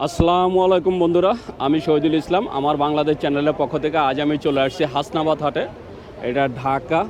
আসসালামু আলাইকুম বন্ধুরা, আমি শহীদুল ইসলাম। আমার বাংলাদেশ চ্যানেলের পক্ষ থেকে আজ আমি চলে আসছি হাসনাবাদ হাটে। এটা ঢাকা।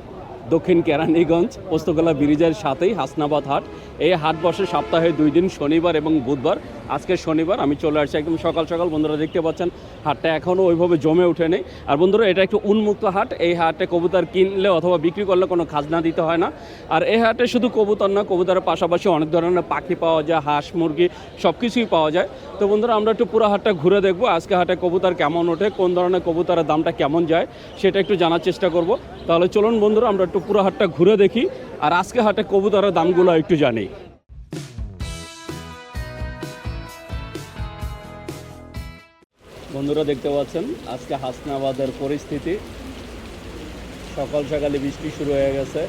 দক্ষিণ কেরানীগঞ্জ পোস্তকলা ব্রিজের সাথেই হাসনাবাদ হাট। এই হাট বসে সপ্তাহে দুই দিন, শনিবার এবং বুধবার। আজকে শনিবার, আমি চলে আসছি একদম সকাল সকাল। বন্ধুরা দেখতে পাচ্ছেন, হাটটা এখনও ওইভাবে জমে ওঠেনি। আর বন্ধুরা, এটা একটু উন্মুক্ত হাট। এই হাটে কবুতর কিনলে অথবা বিক্রি করলে কোনো খাজনা দিতে হয় না। আর এই হাটে শুধু কবুতর না, কবুতরের পাশাপাশি অনেক ধরনের পাখি পাওয়া যায়, হাঁস, মুরগি সব কিছুই পাওয়া যায়। তো বন্ধুরা, আমরা একটু পুরো হাটটা ঘুরে দেখব, আজকে হাটে কবুতর কেমন ওঠে, কোন ধরনের কবুতরের দামটা কেমন যায়, সেটা একটু জানার চেষ্টা করব। তাহলে চলুন বন্ধুরা, আমরা একটু পুরো হাটটা ঘুরে দেখি, আর আজকে হাটে কবুতরের দামগুলো একটু জানি। বন্ধুরা দেখতে পাচ্ছেন, আজকে হাসনাবাদের পরিস্থিতি। সকাল সকালে বৃষ্টি শুরু হয়ে গেছে।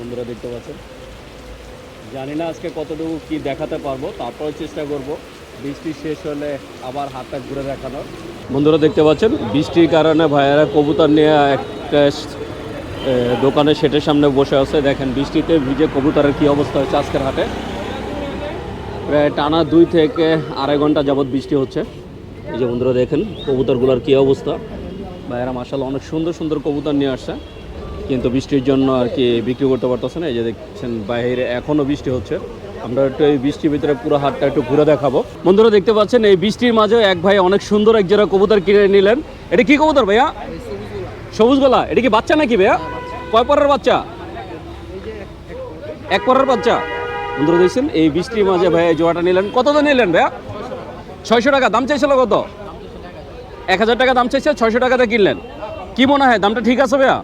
বন্ধুরা দেখতে পাচ্ছেন, জানি না আজকে কতটুকু কি দেখাতে পারব তারপরে চেষ্টা করব। বৃষ্টি শেষ হলে আবার হাতটা ঘুরে দেখানোর। বন্ধুরা দেখতে পাচ্ছেন, বৃষ্টির কারণে ভাইয়েরা কবুতর নিয়ে একটা দোকানে সেটের সামনে বসে আছে। দেখেন, বৃষ্টিতে ভিজে কবুতরের কি অবস্থা হচ্ছে আজকের হাটে। প্রায় টানা দুই থেকে আড়াই ঘণ্টা যাবৎ বৃষ্টি হচ্ছে। এই যে বন্ধুরা দেখেন, কবুতরগুলোর কী অবস্থা। ভাইয়েরা মাসাল অনেক সুন্দর সুন্দর কবুতর নিয়ে আসছে। কিন্তু বৃষ্টির জন্য আর কি বিক্রি করতে পারতেছে না। এই যে দেখছেন, বাইরে এখনও বৃষ্টি হচ্ছে। আমরা একটু এই বৃষ্টির ভিতরে পুরো হাটটা একটু ঘুরে দেখাবো। বন্ধুরা দেখতে পাচ্ছেন, এই বৃষ্টির মাঝে এক ভাই অনেক সুন্দর এক জোড়া কবুতর কিনে নিলেন। এটা কি কবুতর ভাইয়া? সবুজ গলা। এটা কি বাচ্চা নাকি ভাইয়া? কয় পরের বাচ্চা? এক পরের বাচ্চা। বন্ধুরা দেখছেন, এই বৃষ্টির মাঝে ভাইয়া জোড়াটা নিলেন। কত তো নিলেন ভাইয়া? ছয়শো টাকা। দাম চাইছিল কত? এক হাজার টাকা দাম চাইছে, ছয়শো টাকাতে কিনলেন। কি মনে হয়, দামটা ঠিক আছে ভাইয়া?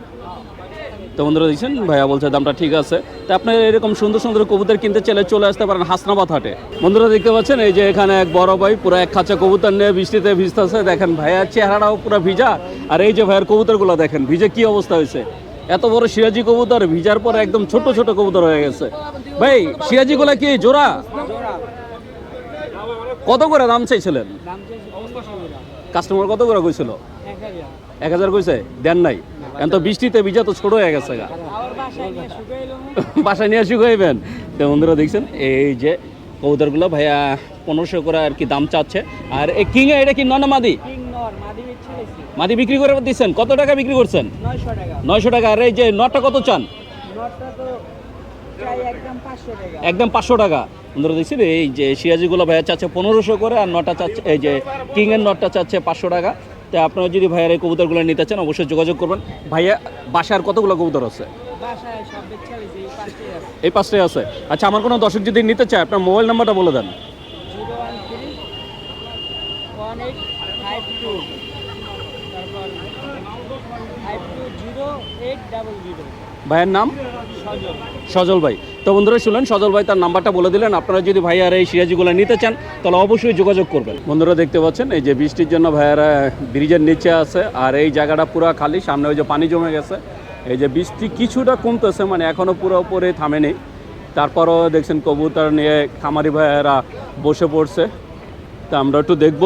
তো বন্ধুরা দেখছেন ভাইয়া বলছে দামটা ঠিক আছে। তো আপনার এরকম সুন্দর সুন্দর কবুতর কিনতে চাইলে চলে আসতে পারেন হাসনাবাদ হাটে। বন্ধুরা দেখতে পাচ্ছেন এই যে এখানে এক বড় ভাই পুরো এক খাঁচা কবুতর নিয়ে বৃষ্টিতে ভিজতেছে। দেখেন ভাইয়ার চেহারাটাও পুরো ভিজা। আর এই যে ভাইয়ার কবুতরগুলো দেখেন ভিজে কি অবস্থা হয়েছে? এত বড় সিরাজি কবুতর ভিজার পর একদম ছোট ছোট কবুতর হয়ে গেছে। ভাই সিরাজিগুলা কি জোড়া? কত করে দাম চাইছিলেন? কাস্টমার কত করে কইছিল? এক হাজার কইছে? দেন নাই? এখন তো বৃষ্টিতে ভিজা তো ছোট হয়ে গেছে গা। বাসায় নিয়ে শুকাইবেন তো বন্ধুরা দেখছেন এই যে কবুতরগুলো ভাইয়া পনেরোশো করে আর কি দাম চাচ্ছে। আর এই কিং এটা কি নন মাদি? মাদি বিক্রি করে দিচ্ছেন। কত টাকা বিক্রি করছেন? নয়শো টাকা। আর এই যে নটটা কত চান? একদম পাঁচশো টাকা। বন্ধুরা দেখছেন এই যে সিরাজিগুলো ভাইয়া চাচ্ছে পনেরোশো করে আর নটা চাচ্ছে এই যে কিংয়ের নটটা চাচ্ছে পাঁচশো টাকা। তো আপনারা যদি ভাইয়ার এই কবুতরগুলো নিতে চান অবশ্যই যোগাযোগ করবেন। ভাইয়া বাসার কতগুলো কবুতর আছে? এই পাঁচটাই আছে। আচ্ছা আমার কোনো দর্শক যদি নিতে চায় আপনার মোবাইল নাম্বারটা বলে দেন। ভাইয়ের নাম? সজল ভাই। তো বন্ধুরা শুনলেন, সজল ভাই তার নাম্বারটা বলে দিলেন। আপনারা যদি ভাইয়ার এই সিরাজিগুলো নিতে চান, তাহলে অবশ্যই যোগাযোগ করবেন। বন্ধুরা দেখতে পাচ্ছেন, এই যে বৃষ্টির জন্য ভাইয়ারা ব্রিজের নিচে আছে, আর এই জায়গাটা পুরো খালি, সামনে ওই যে পানি জমে গেছে। এই যে বৃষ্টি কিছুটা কমতেছে মানে এখনও পুরো পুরোপুরি থামেনি। তারপরও দেখছেন কবুতর নিয়ে খামারি ভাইয়েরা বসে পড়ছে। তা আমরা একটু দেখব।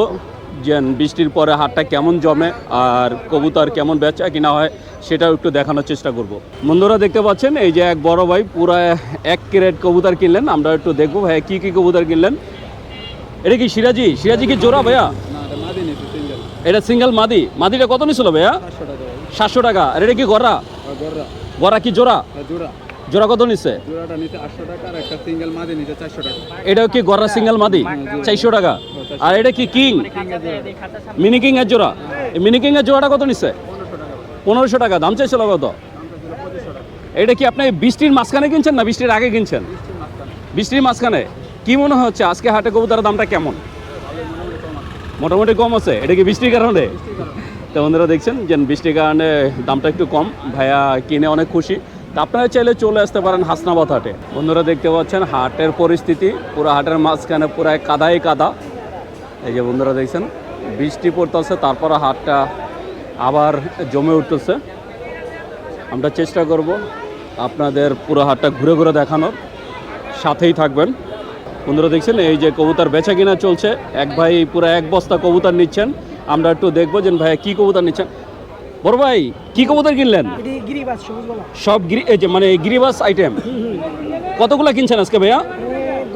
যে বৃষ্টির পরে হাটটা কেমন জমে আর কবুতর কেমন বেচা কিনা হয় সেটাও একটু দেখানোর চেষ্টা করব। বন্ধুরা দেখতে পাচ্ছেন এই যে এক বড় ভাই পুরো এক ক্যারেট কবুতর কিনলেন আমরা একটু দেখব ভাইয়া কি কি কবুতর কিনলেন। এটা কি সিরাজি? সিরাজি কি জোড়া ভাইয়া? এটা সিঙ্গেল মাদি। মাদিটা কত নিছিল ভাইয়া? সাতশো টাকা আর এটা কি গড়া গড়া কি জোড়া? জোড়া। কত নিচ্ছে জোড়াটা নিচে আটশো টাকা আর একটা সিঙ্গেল মাঝে নিচে চারশো টাকা। এটা কি গড়া সিঙ্গেল মাদি? চারশো টাকা। আর এটা কি কিং? মিনি কিং এর জোড়া। মিনি কিং এর জোড়াটা কত নিচ্ছে পনেরোশো টাকা। দাম চাইছিল কত? এটা কি আপনি বৃষ্টির মাঝখানে কিনছেন না বৃষ্টির আগে কিনছেন? বৃষ্টির মাঝখানে। কি মনে হচ্ছে আজকে হাটে কবুতরের দামটা কেমন? মোটামুটি কম আছে। এটা কি বৃষ্টির কারণে? তো বন্ধুরা দেখছেন যে বৃষ্টির কারণে দামটা একটু কম। ভাইয়া কিনে অনেক খুশি। তা আপনারা চাইলে চলে আসতে পারেন হাসনাবাদ হাটে। বন্ধুরা দেখতে পাচ্ছেন, হাটের পরিস্থিতি। পুরো হাটের মাঝখানে পুরো কাদাই কাদা। এই যে বন্ধুরা দেখছেন বৃষ্টি পড়তেছে তারপরে হাটটা আবার জমে উঠতেছে। আমরা চেষ্টা করব আপনাদের পুরো হাটটা ঘুরে ঘুরে দেখানোর। সাথেই থাকবেন। বন্ধুরা দেখছেন এই যে কবুতর বেচা কিনা চলছে। এক ভাই পুরো এক বস্তা কবুতর নিচ্ছেন। আমরা একটু দেখব যে ভাইয়া কি কবুতর নিচ্ছেন। বড় ভাই কি কবুতর কিনলেন? সব গিরি এই যে মানে গিরিবাস আইটেম কতগুলো কিনছেন আজকে ভাইয়া?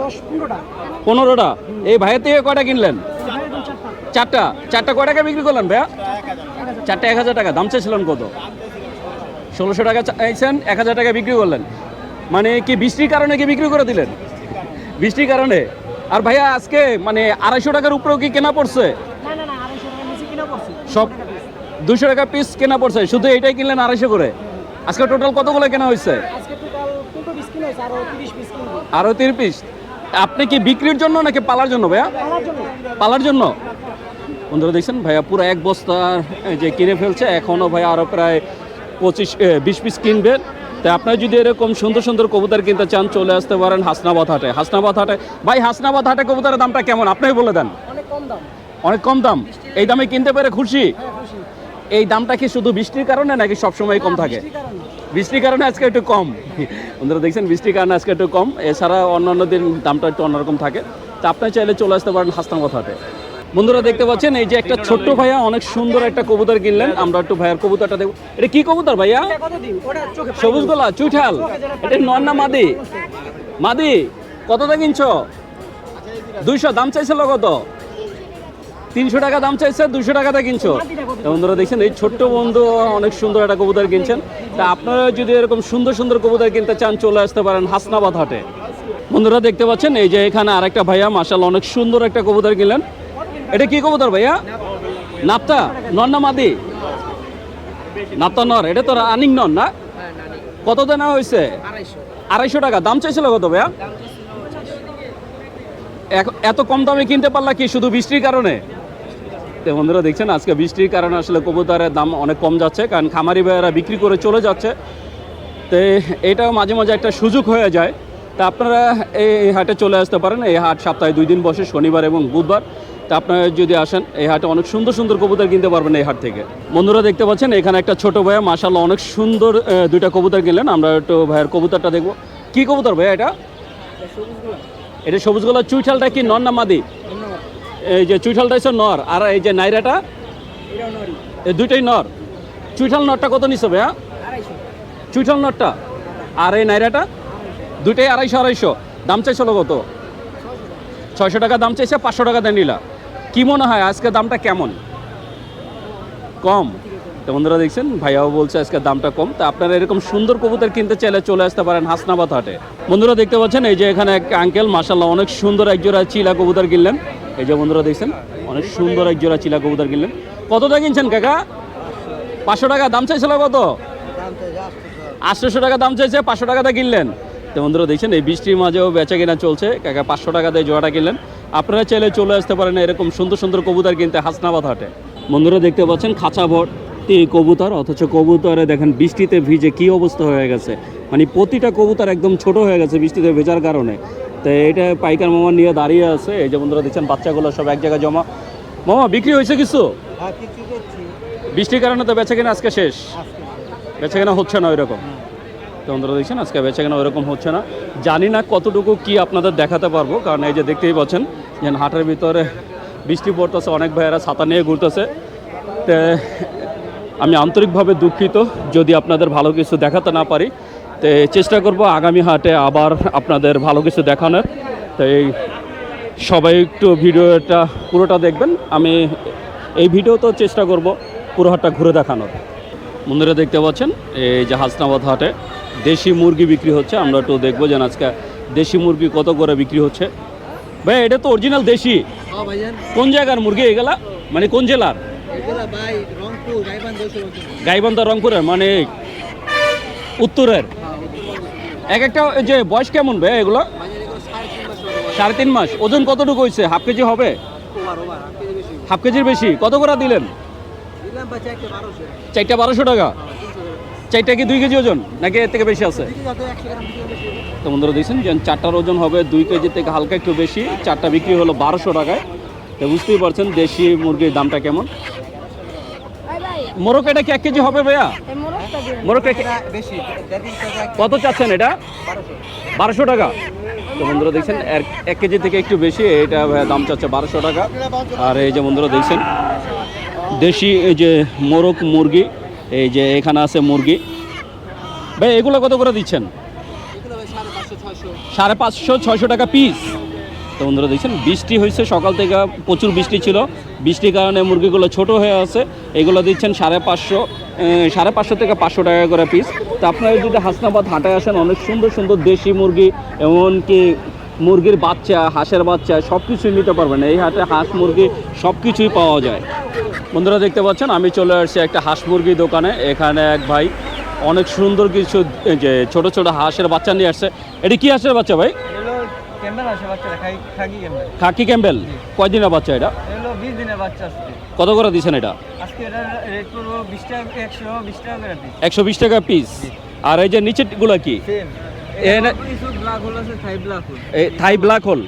দশ পনেরোটা। পনেরোটা। এই ভাইয়ের থেকে কয়টা কিনলেন? চারটা চারটা কয় টাকা বিক্রি করলেন ভাইয়া? চারটা এক হাজার টাকা দাম চাইছিলেন কত? ষোলোশো টাকা চাইছেন এক হাজার টাকা বিক্রি করলেন। মানে কি বৃষ্টির কারণে কি বিক্রি করে দিলেন? বৃষ্টির কারণে? আর ভাইয়া আজকে মানে আড়াইশো টাকার উপরেও কি কেনা পড়ছে? সব দুশো টাকা পিস কেনা পড়ছে শুধু এটাই কিনলেন আড়াইশো করে? আজকে টোটাল কতগুলো কেনা হয়েছে? তিরিশ আরও তিন পিস আপনি কি বিক্রির জন্য নাকি পালার জন্য ভাইয়া? পালার জন্য? বন্ধুরা দেখছেন? ভাইয়া পুরো এক বস্তা যে কিনে ফেলছে এখনও ভাইয়া আরও প্রায় পঁচিশ বিশ পিস কিনবেন তাই আপনারা যদি এরকম সুন্দর সুন্দর কবুতর কিনতে চান চলে আসতে পারেন হাসনাবাদ হাটে। হাসনাবাদ হাটে ভাই হাসনাবাদ হাটে কবুতরের দামটা কেমন? আপনি বলে দেন। অনেক কম দাম। অনেক কম দাম? এই দামে কিনতে পেরে খুশি? হ্যাঁ এই দামটা কি শুধু বৃষ্টির কারণে নাকি সবসময় কম থাকে? বৃষ্টির কারণে আজকে একটু কম। বন্ধুরা দেখছেন বৃষ্টির কারণে আজকে একটু কম। এছাড়া অন্যান্য দিন দামটা একটু অন্যরকম থাকে। তা আপনি চাইলে চলে আসতে পারেন হাসনাবাদ হাটে। বন্ধুরা দেখতে পাচ্ছেন, এই যে একটা ছোট্ট ভাইয়া অনেক সুন্দর একটা কবুতর কিনলেন। আমরা একটু ভাইয়ার কবুতরটা দেখব। এটা কি কবুতর ভাইয়া? সবুজ গোলা চুইঠাল। এটা নর না মাদি? মাদি, কতটা কিনছো? দুইশো, দাম চাইছিল কত? তিনশো টাকা দাম চাইছে দুশো টাকাতে কিনছো? বন্ধুরা দেখছেন, এই ছোট্ট বন্ধু অনেক সুন্দর একটা কবুতর কিনছেন। তা আপনারা যদি এরকম সুন্দর সুন্দর কবুতর কিনতে চান, চলে আসতে পারেন হাসনাবাদ হাটে। বন্ধুরা দেখতে পাচ্ছেন, এই যে এখানে আরেকটা ভাইয়া মাসাল অনেক সুন্দর একটা কবুতর কিনলেন। এটা কি কবুতর ভাইয়া? নাপতা? নর না মাদি? নাপতা নর, এটা তো রানিং নর না? কত দেনা হয়েছে আড়াইশো টাকা। দাম চাইছিল কত ভাইয়া? এত কম দামে কিনতে পারলা কি শুধু বৃষ্টির কারণে? বন্ধুরা দেখছেন, আজকে বৃষ্টির কারণে আসলে কবুতরের দাম অনেক কম যাচ্ছে, কারণ খামারি ভাইয়েরা বিক্রি করে চলে যাচ্ছে। তো এটাও মাঝে মাঝে একটা সুযোগ হয়ে যায়। তা আপনারা এই হাটে চলে আসতে পারেন। এই হাট সপ্তাহে দুই দিন বসে, শনিবার এবং বুধবার। তা আপনারা যদি আসেন, এই হাটে অনেক সুন্দর সুন্দর কবুতর কিনতে পারবেন এই হাট থেকে। বন্ধুরা দেখতে পাচ্ছেন, এখানে একটা ছোট ভাইয়া মাসাল্লাহ অনেক সুন্দর দুইটা কবুতর কিনলেন। আমরা একটু ভাইয়ের কবুতরটা দেখব। কি কবুতর ভাইয়া এটা? এটা সবুজ গোলার চুইঠালটা কি নর না মাদি? এই যে চুইঠালটা হচ্ছে নর। আর এই যে নাইরাটা? এই দুইটাই নর। চুইঠাল নরটা কত নিচ্ছে ভাইয়া? চুইঠাল নরটা। আর এই নাইরাটা? দুইটাই আড়াইশো আড়াইশো। দাম চাইছিল কত? ছয়শো টাকা দাম চাইছে, পাঁচশো টাকা দেন নিলা। কি মনে হয় আজকে দামটা কেমন? কম। তো বন্ধুরা দেখছেন, ভাইয়াও বলছে আজকে দামটা কম। তা আপনারা এরকম সুন্দর কবুতর কিনতে চাইলে চলে আসতে পারেন হাসনাবাদ হাটে। বন্ধুরা দেখতে পাচ্ছেন, এই যে এখানে এক আঙ্কেল মাসাল্লাহ অনেক সুন্দর এক জোড়া চিলা কবুতর কিনলেন। এই যে বন্ধুরা দেখছেন, অনেক সুন্দর এক জোড়া চিলা কবুতর কিনলেন। কতটা কিনছেন কাকা? পাঁচশো টাকা, দাম চাইছিল কত? আটশোশো টাকা দাম চাইছে, পাঁচশো টাকাতে কিনলেন। তো বন্ধুরা দেখছেন, এই বৃষ্টির মাঝেও বেচা কিনা চলছে। কাকা পাঁচশো টাকা দিয়ে জোড়াটা কিনলেন। আপনারা চাইলে চলে আসতে পারেন এরকম সুন্দর সুন্দর কবুতর কিনতে হাসনাবাদ হাটে। বন্ধুরা দেখতে পাচ্ছেন খাঁচা ভর্তি কবুতর অথচ কবুতরে দেখেন বৃষ্টিতে ভিজে কি অবস্থা হয়ে গেছে। মানে প্রতিটা কবুতর একদম ছোট হয়ে গেছে বৃষ্টিতে ভেজার কারণে। তো এটা পাইকার মামা নিয়ে দাঁড়িয়ে আছে এই যে বন্ধুরা দেখছেন বাচ্চাগুলো সব এক জায়গায় জমা। মামা বিক্রি হয়েছে কিছু? বৃষ্টির কারণে তো বেচা কিনা আজকে শেষ। বেচা কেনা হচ্ছে না ওইরকম। তো বন্ধুরা দেখছেন আজকে বেচা কেনা ওইরকম হচ্ছে না। জানি না কতটুকু কি আপনাদের দেখাতে পারব কারণ এই যে দেখতেই পাচ্ছেন যে হাটের ভিতরে বৃষ্টি পড়তেছে, অনেক ভাইয়েরা ছাতা নিয়ে ঘুরতেছে। তো আমি আন্তরিকভাবে দুঃখিত, যদি আপনাদের ভালো কিছু দেখাতে না পারি। তো চেষ্টা করব আগামী হাটে আবার আপনাদের ভালো কিছু দেখানোর। তো এই সবাই একটু ভিডিওটা, পুরোটা দেখবেন। আমি এই ভিডিওতেও চেষ্টা করব পুরো হাটটা ঘুরে দেখানোর। বন্ধুরা দেখতে পাচ্ছেন, এই যে হাসনাবাদ হাটে দেশি মুরগি বিক্রি হচ্ছে। আমরা একটু দেখব যেন আজকে দেশি মুরগি কত করে বিক্রি হচ্ছে। ভাই এটা তো অরিজিনাল দেশি। কোন জায়গার মুরগি এগুলা? মানে কোন জেলার? গাইবান্ধা রংপুরের মানে উত্তরের। এক একটা যে বয়স কেমন ভাই এগুলো? সাড়ে তিন মাস ওজন কতটুকু হয়েছে? হাফ কেজি হবে? হাফ কেজির বেশি। কত করে দিলেন? চারটা বারোশো। টাকা। চারটা কি দুই কেজি ওজন? নাকি এর থেকে বেশি আছে? তো বন্ধুরা দেখছেন যে চারটার ওজন হবে দুই কেজি থেকে হালকা একটু বেশি। চারটা বিক্রি হলো বারোশো টাকায়। তো বুঝতেই পারছেন দেশি মুরগির দামটা কেমন? মোরগ এটা কি এক কেজি হবে ভাইয়া? বেশি কত চাচ্ছেন এটা? বারোশো টাকা। তো বন্ধুরা দেখছেন, এক- এক কেজি থেকে একটু বেশি, এটা ভাইয়া দাম চাচ্ছে বারোশো টাকা। আর এই যে বন্ধুরা দেখছেন, দেশি এই যে মোরগ মুরগি এই যে এখানে আছে মুরগি। ভাই, এগুলো কত করে দিচ্ছেন? সাড়ে পাঁচশো, ছয়শো টাকা পিস তো বন্ধুরা, দেখছেন, বৃষ্টি হয়েছে, সকাল থেকে প্রচুর বৃষ্টি ছিল। বৃষ্টির কারণে মুরগিগুলো ছোট হয়ে আছে। এগুলো দিচ্ছেন সাড়ে পাঁচশো সাড়ে পাঁচশো থেকে পাঁচশো টাকা করে পিস তো আপনারা যদি হাসনাবাদ হাটায় আসেন, অনেক সুন্দর সুন্দর দেশি মুরগি, এমনকি মুরগির বাচ্চা হাঁসের বাচ্চা সব কিছুই নিতে পারবেন। এই হাটে হাঁস মুরগি সব কিছুই পাওয়া যায়। বন্ধুরা দেখতে পাচ্ছেন আমি চলে আসছি একটা হাঁস মুরগি দোকানে। এখানে এক ভাই অনেক সুন্দর কিছু যে ছোট ছোট হাঁসের বাচ্চা নিয়ে আসছে। এটি কি হাঁসের বাচ্চা ভাই? Khaki Campbell. কয়দিনের বাচ্চা এটা? কত করে দিচ্ছেন এটা? একশো বিশ টাকা পিস আর এই যে নিচেরগুলো কি? Thai black hole. এই থাই ব্ল্যাক হোল?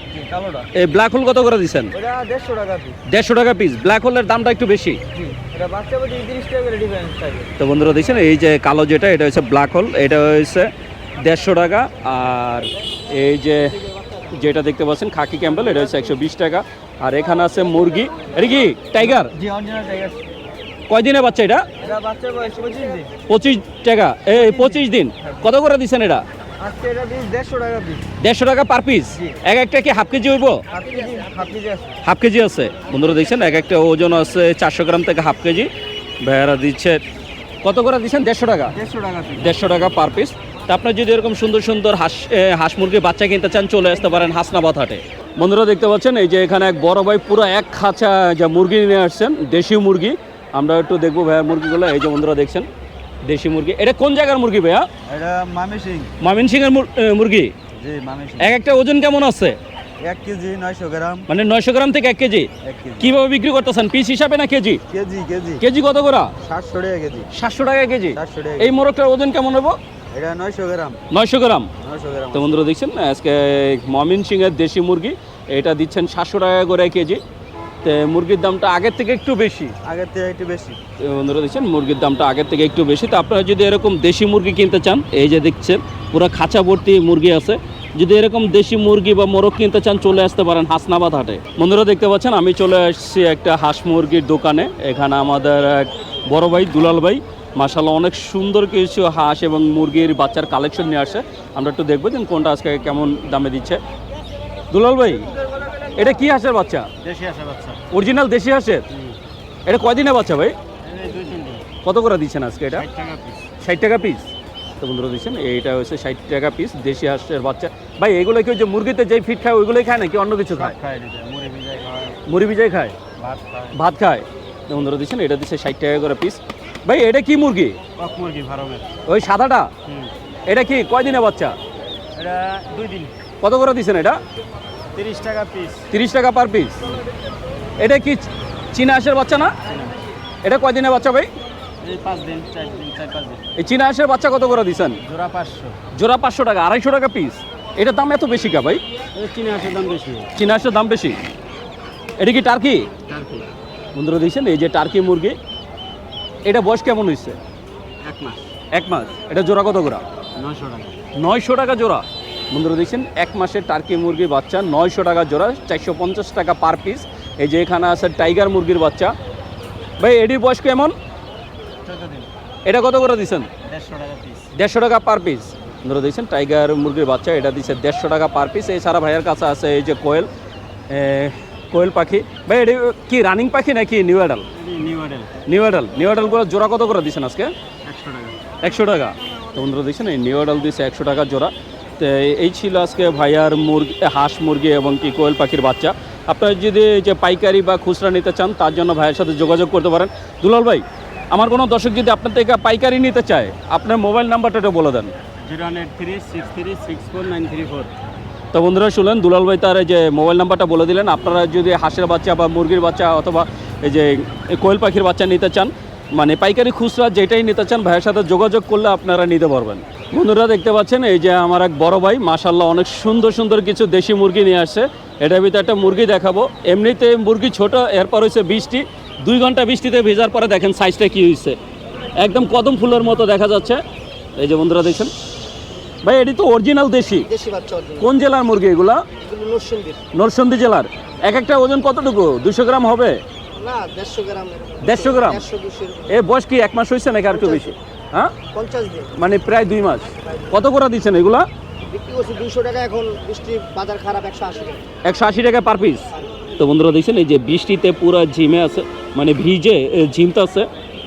এই ব্ল্যাক হোল কত করে দিচ্ছেন? দেড়শো টাকা পিস ব্ল্যাক হোলের দামটা একটু বেশি। তো বন্ধুরা দেখছেন এই যে কালো যেটা এটা হচ্ছে ব্ল্যাক হোল। এটা হচ্ছে দেড়শো টাকা। আর এই যে যেটা দেখতে পাচ্ছেন খাকি ক্যাম্বেল এটা হচ্ছে একশো বিশ টাকা। আর এখানে আছে মুরগি। এটা কি টাইগার? কয়দিনের বাচ্চা এটা? পঁচিশ টাকা। এই পঁচিশ দিন। কত করে দিচ্ছেন এটা? দেড়শো টাকা পার পিস এক একটা কি হাফ কেজি হইব? হাফ কেজি আছে। হাফ কেজি আছে। বন্ধুরা দেখছেন এক একটা ওজন আছে চারশো গ্রাম থেকে হাফ কেজি। ভাইয়ারা দিচ্ছে কত করে দিচ্ছেন? দেড়শো টাকা? দেড়শো টাকা পিস দেড়শো টাকা পার পিস তা আপনার যদি এরকম সুন্দর সুন্দর হাঁস হাঁস মুরগির বাচ্চা কিনতে চান চলে আসতে পারেন হাসনাবাদ হাটে। বন্ধুরা দেখতে পাচ্ছেন এই যে এখানে এক বড় ভাই পুরো এক খাঁচা যা মুরগি নিয়ে আসছেন দেশি মুরগি। আমরা একটু দেখব ভাইয়ার মুরগিগুলো। এই যে বন্ধুরা দেখছেন দেশি মুরগি। এটা কোন জায়গার মুরগি ভাইয়া? এটা মামি সিং মামিন সিংয়ের মুরগি? জি মামি সিং এক একটা ওজন কেমন আছে? এক কেজি নয়শো গ্রাম। মানে নয়শো গ্রাম থেকে এক কেজি? কীভাবে বিক্রি করতেছেন? পিস হিসাবে না কেজি? KG KG. কেজি কত করে? সাতশো টাকা কেজি। সাতশো টাকা কেজি? এই মোরগটার ওজন কেমন হব এটা নয়শো গ্রাম। নয়শো গ্রাম। তো বন্ধুরা দেখছেন আজকে মমিন সিংয়ের দেশি মুরগি এটা দিচ্ছেন সাতশো টাকা করে কেজি। মুরগির দামটা আগের থেকে একটু বেশি? আগের থেকে একটু বেশি। বন্ধুরা দেখছেন মুরগির দামটা আগের থেকে একটু বেশি। তো আপনারা যদি এরকম দেশি মুরগি কিনতে চান এই যে দেখছেন পুরো খাঁচা ভর্তি মুরগি আছে। যদি এরকম দেশি মুরগি বা মোরগ কিনতে চান চলে আসতে পারেন হাসনাবাদ হাটে। বন্ধুরা দেখতে পাচ্ছেন আমি চলে আসছি একটা হাঁস মুরগির দোকানে। এখানে আমাদের এক বড় ভাই দুলাল ভাই মাসাল্লাহ অনেক সুন্দর কিছু হাঁস এবং মুরগির বাচ্চার কালেকশন নিয়ে আসে। আমরা একটু দেখব যে কোনটা আজকে কেমন দামে দিচ্ছে। দুলাল ভাই এটা কি হাঁসের বাচ্চা? দেশি আসে বাচ্চা। অরিজিনাল দেশি হাঁসের? এটা কয়দিনের বাচ্চা ভাই? কত করে দিচ্ছেন আজকে এটা? ষাট টাকা পিস তো বন্ধুরা দিচ্ছেন এইটা হচ্ছে ষাট টাকা পিস দেশি হাঁসের বাচ্চা। ভাই এগুলো কি ওই যে মুরগিতে যেই ফিট খায় ওইগুলোই খায় নাকি অন্য কিছু খায়? মুড়ি ভিজাই খায়। ভাত খায়। তো বন্ধুরা দিচ্ছেন এটা দিচ্ছে ষাট টাকা করে পিস ভাই এটা কি মুরগি? মুরগি ওই সাদাটা? এটা কি কয়দিনের বাচ্চা? এটা দুই দিন। কত করে দিচ্ছেন এটা? তিরিশ টাকা পিস তিরিশ টাকা পার পিস এটা কি চীনা হাঁসের বাচ্চা না? এটা কয়দিনের বাচ্চা ভাই? এই চীনা হাঁসের বাচ্চা কত করে দিচ্ছেন জোড়া পাঁচশো। জোড়া পাঁচশো টাকা আড়াইশো টাকা পিস এটার দাম এত বেশি কা ভাই? চিনি হাঁসের দাম বেশি। চীনা হাঁসের দাম বেশি। এটা কি টার্কি? টার্কি। বন্ধুরা দেখছেন এই যে টার্কি মুরগি। এটা বয়স কেমন হয়েছে এক মাস। এক মাস। এটা জোড়া কত করে? নয়শো টাকা। নয়শো টাকা জোড়া। বন্ধুরা দেখছেন এক মাসের টার্কি মুরগির বাচ্চা নয়শো টাকা জোড়া চারশো পঞ্চাশ টাকা পার পিস এই যে এখানে আছে টাইগার মুরগির বাচ্চা। ভাই এটির বয়স কেমন? এটা কত করে দিচ্ছেন দেড়শো টাকা পার পিস বন্ধুরা দেখছেন টাইগার মুরগির বাচ্চা এটা দিচ্ছে দেড়শো টাকা পার পিস এছাড়া ভাইয়ের কাছে আছে এই যে কোয়েল কোয়েল পাখি। ভাই এটি কি রানিং পাখি নাকি new adult new adult new অ্যাডালগুলো জোড়া কত করে দিচ্ছেন আজকে? একশো টাকা। একশো টাকা। তো বন্ধুরা দেখছেন এই নিউ অ্যাডাল দিচ্ছে একশো টাকা জোড়া। তো এই ছিল আজকে ভাইয়ার মুরগি হাঁস মুরগি এবং কি কোয়েল পাখির বাচ্চা। আপনারা যদি যে পাইকারি বা খুচরা নিতে চান তার জন্য ভাইয়ের সাথে যোগাযোগ করতে পারেন। দুলাল ভাই আমার কোনো দর্শক যদি আপনার থেকে পাইকারি নিতে চায় আপনার মোবাইল নাম্বারটা একটু বলে দেন। Zero one three six three six four nine three four. তো বন্ধুরা শুনলেন দুলাল ভাই তার এই যে মোবাইল নাম্বারটা বলে দিলেন। আপনারা যদি হাঁসের বাচ্চা বা মুরগির বাচ্চা অথবা এই যে কোয়েল পাখির বাচ্চা নিতে চান মানে পাইকারি খুচরা যেটাই নিতে চান ভাইয়ের সাথে যোগাযোগ করলে আপনারা নিতে পারবেন। বন্ধুরা দেখতে পাচ্ছেন এই যে আমার এক বড় ভাই মাশাল্লাহ অনেক সুন্দর সুন্দর কিছু দেশি মুরগি নিয়ে আসছে। এটার ভিতরে একটা মুরগি দেখাবো। এমনিতে মুরগি ছোট এরপর হচ্ছে বৃষ্টি। দুই ঘণ্টা বৃষ্টিতে ভেজার পরে দেখেন সাইজটা কি হয়েছে একদম কদম ফুলের মতো দেখা যাচ্ছে। এই যে বন্ধুরা দেখছেন ভাই এটি তো অরিজিনাল দেশি। কোন জেলার মুরগি এগুলা? নরসিংদী জেলার। এক একটা ওজন কতটুকু? দুশো গ্রাম হবে? দেড়শো গ্রাম। এ বয়স কি? এক মাস হয়েছে নাকি আর একটু বেশি? হ্যাঁ? মানে প্রায় দুই মাস। কত করে দিচ্ছেন এগুলা? দুশো টাকা এখন বৃষ্টি বাজার খারাপ একশো আশি টাকা। একশো আশি টাকা পার পিস তো বন্ধুরা দেখছেন এই যে বৃষ্টিতে পুরো ঝিমে আছে মানে ভিজে ঝিমতে আছে।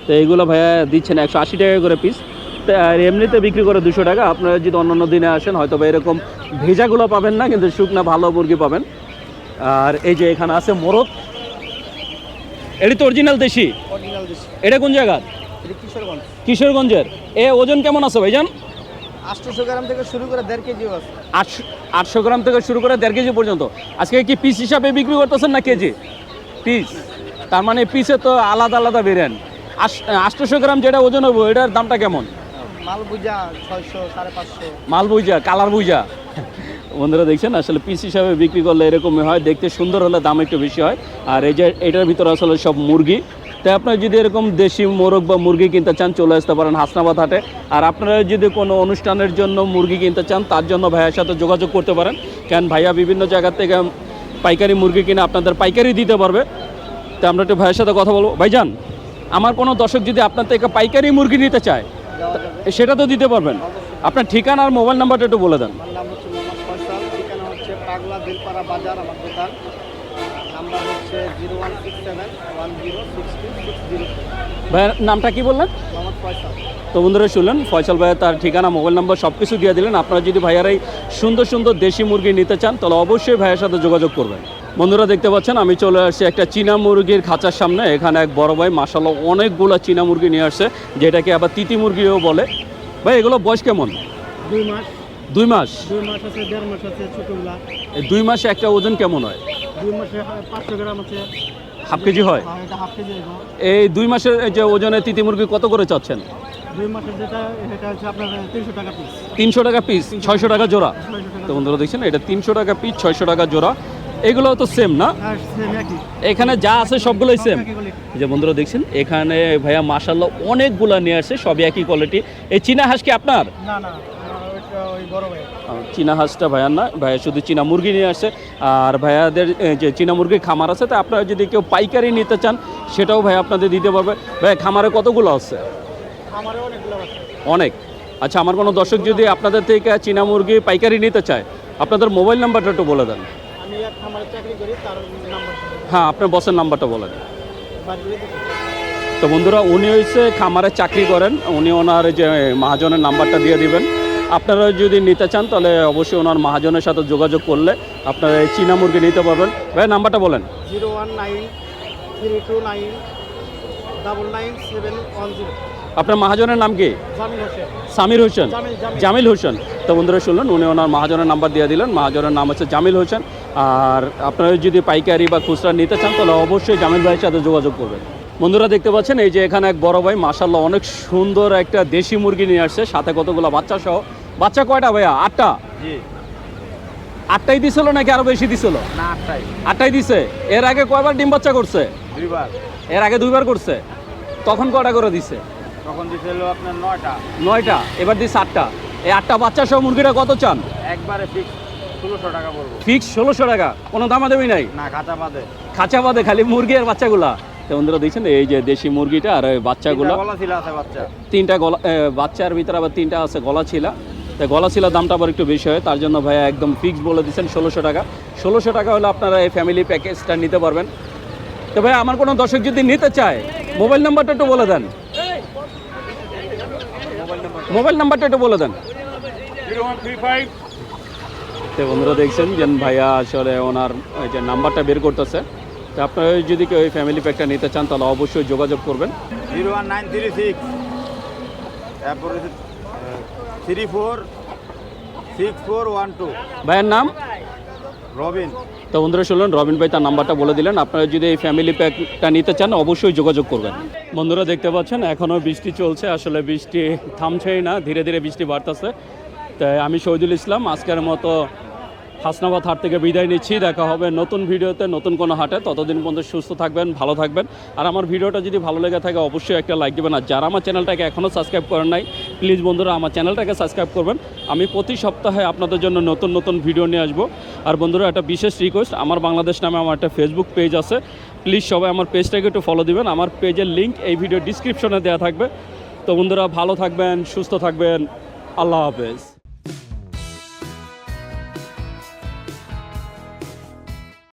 তো এইগুলো ভাইয়া দিচ্ছেন একশো আশি টাকা করে পিস আর এমনিতে বিক্রি করে দুশো টাকা। আপনারা যদি অন্যান্য দিনে আসেন হয়তো বা এরকম ভেজাগুলো পাবেন না কিন্তু শুকনা ভালো মুরগি পাবেন। আর এই যে এখানে আছে মোরগ। এটি তো অরিজিনাল দেশি? অরিজিনাল দেশি। এটা কোন জায়গার কিশোরগঞ্জ। কিশোরগঞ্জের। এ ওজন কেমন আছে ভাইজান? আটশোশো গ্রাম থেকে শুরু করে দেড় আছে। আটশো আটশো গ্রাম থেকে শুরু করে দেড় কেজি পর্যন্ত। আজকে কি পিস হিসাবে বিক্রি করতেছেন না কেজি? পিস তার মানে পিসে তো আলাদা আলাদা বেরেন আটশোশো গ্রাম যেটা ওজন হব এটার দামটা কেমন? মাল বুঝা ছয়শো সাড়ে পাঁচশো। মাল বুইজা কালার বুইজা বন্ধুরা দেখছেন, আসলে পিস হিসাবে বিক্রি করলে এরকমই হয়, দেখতে সুন্দর হলে দাম একটু বেশি হয়। আর এই যে, এটার ভিতরে আসলে সব মুরগি। তাই আপনারা যদি এরকম দেশি মোরগ বা মুরগি কিনতে চান, চলে আসতে পারেন হাসনাবাদ হাটে। আর আপনারা যদি কোনো অনুষ্ঠানের জন্য মুরগি কিনতে চান, তার জন্য ভাইয়ের সাথে যোগাযোগ করতে পারেন। কেন ভাইয়া বিভিন্ন জায়গা থেকে পাইকারি মুরগি কিনে আপনাদের পাইকারি দিতে পারবে। তো আমরা একটু ভাইয়ের সাথে কথা বলব। ভাইজান, আমার কোনো দর্শক যদি আপনার থেকে পাইকারি মুরগি নিতে চায় সেটা তো দিতে পারবেন। আপনার ঠিকানা আর মোবাইল নাম্বারটা একটু বলে দেন আমার নাম হচ্ছে মোহাম্মদ ফয়সাল ঠিকানা হচ্ছে পাগলা বাজার আমার দোকান। নাম্বার হচ্ছে zero one six seven one zero six two six zero ভাইয়ের নামটা কি বললেন? মোহাম্মদ ফয়সাল। তো বন্ধুরা শুনলেন ফয়সাল ভাইয়া তার ঠিকানা মোবাইল নাম্বার সব কিছু দিয়ে দিলেন। আপনারা যদি ভাইয়ার এই সুন্দর সুন্দর দেশি মুরগি নিতে চান তাহলে অবশ্যই ভাইয়ের সাথে যোগাযোগ করবেন। বন্ধুরা দেখতে পাচ্ছেন আমি চলে আসছি একটা চীনা মুরগির খাঁচার সামনে। এখানে এক বড় ভাই মাসাল্লাহ অনেকগুলো চীনা মুরগি নিয়ে আসছে যেটাকে আবার তিতি মুরগিও বলে। ভাই এগুলো বয়স কেমন? দুই মাস। দুই মাস? দুই মাস আছে দেড় মাস আছে ছোটোগুলা এই দুই মাসে একটা ওজন কেমন হয়? দুই মাসে পাঁচশো গ্রাম আছে। হাফ কেজি হয়? আর এটা হাফ কেজি এগো এই দুই মাসের এই যে ওজনে তিতি মুরগি কত করে চাচ্ছেন? দুই মাসের যেটা এটা হচ্ছে আপনার তিনশো টাকা পিস তিনশো টাকা পিস ছয়শো টাকা জোড়া। ছয়শো টাকা তো বন্ধুরা দেখছেন এটা তিনশো টাকা পিস ছয়শো টাকা জোড়া। এগুলো তো সেম না? আর সেম একই। এখানে যা আছে সবগুলোই সেম একই quality। যে বন্ধুরা দেখছেন এখানে ভাইয়া মাসাল্লাহ অনেকগুলো নিয়ে আসে সবই একই কোয়ালিটি এই চীনা হাঁস কি আপনার? না না। চীনা হাঁসটা ভাইয়ার না ভাইয়া শুধু চীনা মুরগি নিয়ে আসে। আর ভাইয়াদের যে চীনা মুরগির খামার আছে তা আপনারা যদি কেউ পাইকারি নিতে চান সেটাও ভাই আপনাদের দিতে পারবে। ভাই খামারে কতগুলো আছে? অনেক। আচ্ছা আমার কোনো দর্শক যদি আপনাদের থেকে চীনা মুরগি পাইকারি নিতে চায় আপনাদের মোবাইল নাম্বারটা একটু বলে দেন। হ্যাঁ আপনার বসের নাম্বারটা বলেন দিয়ে দিচ্ছি। তো বন্ধুরা উনি হচ্ছে খামারে চাকরি করেন উনি ওনার যে মহাজনের নাম্বারটা দিয়ে দিবেন। আপনারা যদি নিতে চান তাহলে অবশ্যই ওনার মহাজনের সাথে যোগাযোগ করলে আপনারা এই চীনা মুরগি নিতে পারবেন। ভাই নাম্বারটা বলেন। Zero one nine three two nine double nine seven one zero. আপনার মহাজনের নাম কি? সামির হোসেন। জামিল হোসেন। তো বন্ধুরা শুনলেন উনি ওনার মহাজনের নাম্বার দিয়ে দিলেন। মহাজনের নাম হচ্ছে জামিল হোসেন। আর আপনারা যদি পাইকারি বা খুচরা নিতে চান তাহলে অবশ্যই জামিল ভাইয়ের সাথে যোগাযোগ করবেন। বন্ধুরা দেখতে পাচ্ছেন এই যে এখানে এক বড় ভাই মাসাল্লাহ অনেক সুন্দর একটা দেশি মুরগি নিয়ে আসছে। সাথে কতগুলো বাচ্চা সহ। বাচ্চা কয়টা ভাইয়া? আটটা? জি। আটটাই দিছিল নাকি আরও বেশি দিছিল? না আটটাই। আটটাই দিছে। এর আগে কয়বার ডিম বাচ্চা করছে? দুইবার। এর আগে দুইবার করছে। তখন কয়টা করে দিছে? তখন দিছিল আপনার নয়টা। নয়টা এবার দিছে আটটা। এই আটটা বাচ্চা সহ মুরগিটা কত চান? একবারে ফিক্স ষোলোশো টাকা পড়ব। ফিক্স ষোলোশো টাকা। কোনো দামাদামি নাই? না কাঁচা বাদে। খাঁচা বাদে খালি মুরগি আর বাচ্চাগুলা। বন্ধুরা দেখছেন এই যে দেশি মুরগিটা আর বাচ্চাগুলো। গলা ছিল আছে বাচ্চা। তিনটা গলা বাচ্চার ভিতরে আবার তিনটা আছে গলা ছিলা। তো গলা ছিলা দামটা আবার একটু বেশি হয়, তার জন্য ভাইয়া একদম ফিক্স বলে দিচ্ছেন ষোলোশো টাকা। ষোলোশো টাকা হলে আপনারা এই ফ্যামিলি প্যাকেজটা নিতে পারবেন। তো ভাই আমার কোনো দর্শক যদি নিতে চায় মোবাইল নাম্বারটা একটু বলে দেন। মোবাইল নাম্বারটা একটু বলে দেন। তো বন্ধুরা দেখছেন যে ভাইয়া আসলে ওনার ওই যে নাম্বারটা বের করতেছে। তো আপনারা যদি কেউ ওই ফ্যামিলি প্যাকটা নিতে চান, তাহলে অবশ্যই যোগাযোগ করবেন। Zero one nine three six. Three four six four one two. ভাইয়ের নাম? রবিন। তো বন্ধুরা শুনলেন রবিন ভাই তার নাম্বারটা বলে দিলেন। আপনারা যদি এই ফ্যামিলি প্যাকটা নিতে চান অবশ্যই যোগাযোগ করবেন। বন্ধুরা দেখতে পাচ্ছেন এখনও বৃষ্টি চলছে। আসলে বৃষ্টি থামছেই না ধীরে ধীরে বৃষ্টি বাড়তেছে। তাই আমি শহীদুল ইসলাম আজকের মতো হাসনাবাদ হাট থেকে বিদায় নিচ্ছি। দেখা হবে নতুন ভিডিওতে, নতুন কোনো হাটে। ততদিন পর্যন্ত সুস্থ থাকবেন, ভালো থাকবেন। আর আমার ভিডিওটা যদি ভালো লেগে থাকে, অবশ্যই একটা লাইক দেবেন। আর যারা আমার চ্যানেলটাকে এখনও সাবস্ক্রাইব করেন নাই, প্লিজ বন্ধুরা আমার চ্যানেলটাকে সাবস্ক্রাইব করবেন। আমি প্রতি সপ্তাহে আপনাদের জন্য নতুন নতুন ভিডিও নিয়ে আসব। আর বন্ধুরা, একটা বিশেষ রিকোয়েস্ট আমার বাংলাদেশ নামে আমার একটা ফেসবুক পেজ আছে। প্লিজ সবাই আমার পেজটাকে একটু ফলো দিবেন। আমার পেজের লিঙ্ক এই ভিডিও ডিসক্রিপশনে দেওয়া থাকবে। তো বন্ধুরা, ভালো থাকবেন, সুস্থ থাকবেন। আল্লাহ হাফেজ।